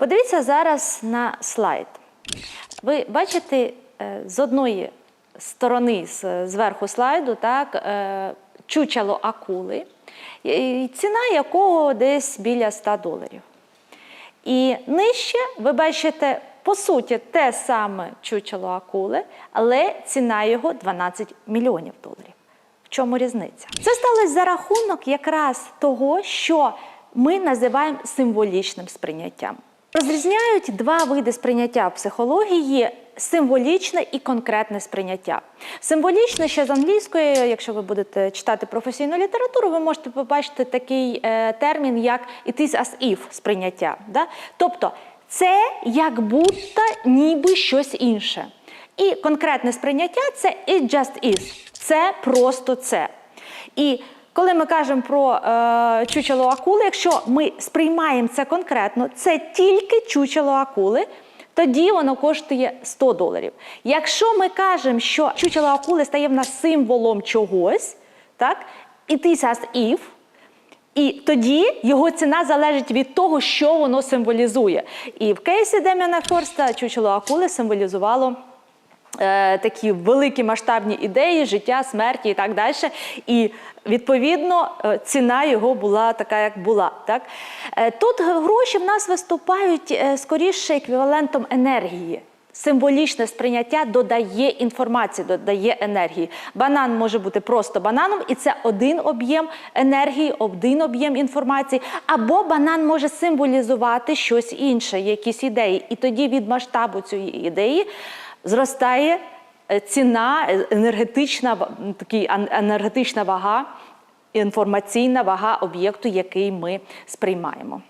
Подивіться зараз на слайд. Ви бачите е, з одної сторони, зверху слайду, так, е, чучело акули, ціна якого десь біля 100 доларів. І нижче ви бачите, по суті, те саме чучело акули, але ціна його 12 мільйонів доларів. В чому різниця? Це сталося за рахунок якраз того, що ми називаємо символічним сприйняттям. Розрізняють два види сприйняття психології: символічне і конкретне сприйняття. Символічне ще з англійської, якщо ви будете читати професійну літературу, ви можете побачити такий е, термін, як it is as if сприйняття. Да? Тобто це як будто ніби щось інше. І конкретне сприйняття це it just is. Це просто це. І коли ми кажемо про е, чучело акули, якщо ми сприймаємо це конкретно, це тільки чучело акули, тоді воно коштує 100 доларів. Якщо ми кажемо, що чучело акули стає в нас символом чогось, так, it is as if, і тоді його ціна залежить від того, що воно символізує. І в кейсі Дем'яна Форста чучело акули символізувало такі великі масштабні ідеї, життя, смерті і так далі. І відповідно е, ціна його була така, як була. Так? Е, Тут гроші в нас виступають е, скоріше еквівалентом енергії. Символічне сприйняття додає інформації, додає енергії. Банан може бути просто бананом, і це один об'єм енергії, один об'єм інформації. Або банан може символізувати щось інше, якісь ідеї. І тоді від масштабу цієї ідеї зростає е, ціна, е, енергетична, такий енергетична вага, інформаційна вага об'єкту, який ми сприймаємо.